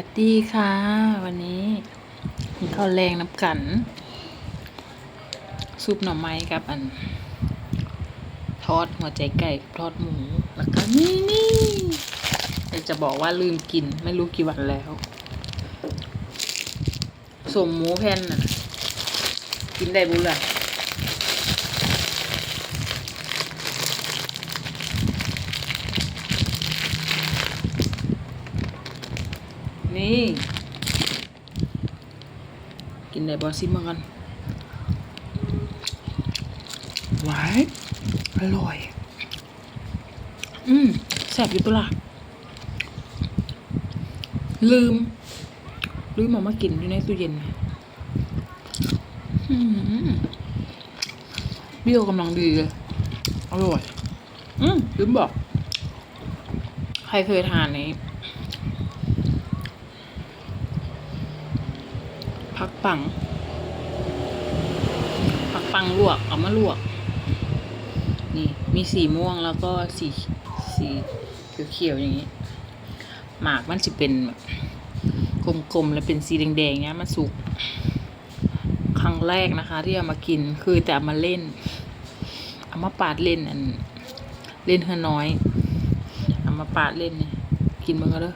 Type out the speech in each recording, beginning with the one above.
วัสดีค่ะ วันนี้ข้าวแรงน้ำกันซุปหน่อไม้กับอัน ทอดหัวใจไก่ทอดหมูแล้วก็นี่นี่จะบอกว่าลืมกินไม่รู้กี่วันแล้วสมหมูแผ่นน่ะ กินได้บุญละ นี่ กินได้บอซิมากันหวานอร่อย อืมแซ่บอยู่ตัวละลืม ลืมเอามากินอยู่ในตู้เย็นนะอืมเปรี้ยวกำลังดีเลยอร่อย อืมลืมบอก ใครเคยทานนี้ ผัก ปัง ผักปังลวก เอามาลวก นี่มีสีม่วงแล้วก็สีสีเขียวๆอย่างนี้ หมากมันจะเป็นแบบกลมๆแล้วเป็นสีแดงๆเนี้ยมันสุก ครั้งแรกนะคะ ที่เอามากินคือแต่เอามาเล่น เอามาปาดเล่นอัน เล่นเฮอน้อย เอามาปาดเล่นเนี่ยกินมันก็เด้อ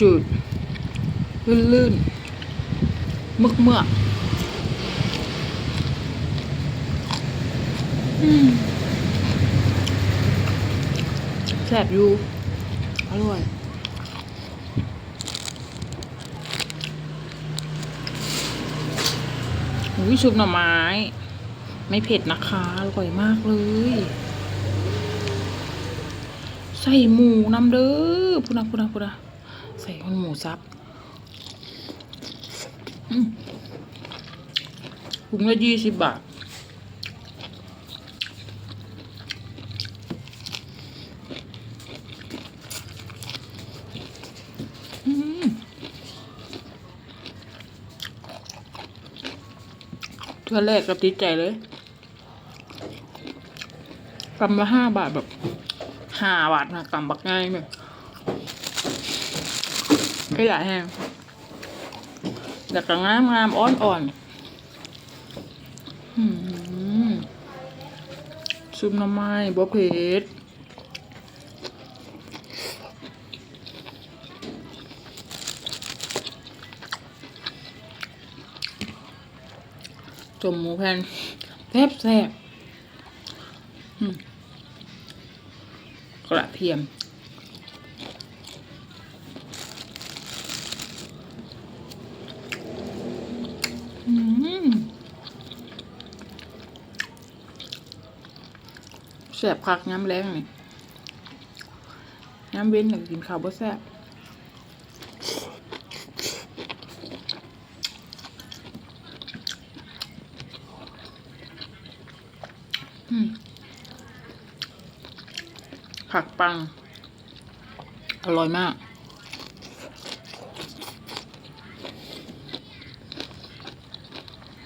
จืดๆ ลื่นๆ เมือกเมือกๆอืมแซ่บอยู่ อร่อยอุ้ยชุบหน่อไม้ ไม่เผ็ดนะคะ อร่อยมากเลย ใส่หมูน้ำเด้อพูนะพูนะพูนะ ใส่หมูซับอืมถุงละยี่สิบบาทอืมเทือแรกก็ติดใจเลยกำละห้าบาทแบบห้าบาทนะกำบักง่ายเลย ไม่หลายแห้งแต่ก็งามงามอ่อนอ่อนซุปน้ำไม้บ่เผ็ดจมหมูแผ่นแซ่บแซ่บกระเทียม อืม แซ่บคักน้ำแรงนี่น้ำเว้นอยากกินข้าวบ่แซ่บอืมผักปัง อร่อยมาก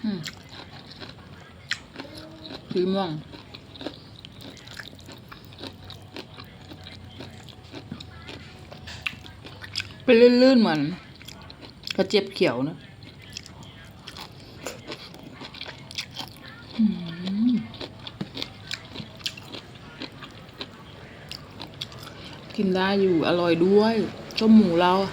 อืมสีม่วง เป็นลื่นๆเหมือนกระเจี๊ยบเขียวนะกินได้อยู่อร่อยด้วยต้มหมูเราอะ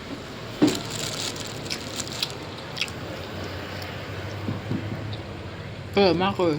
ออมากเลย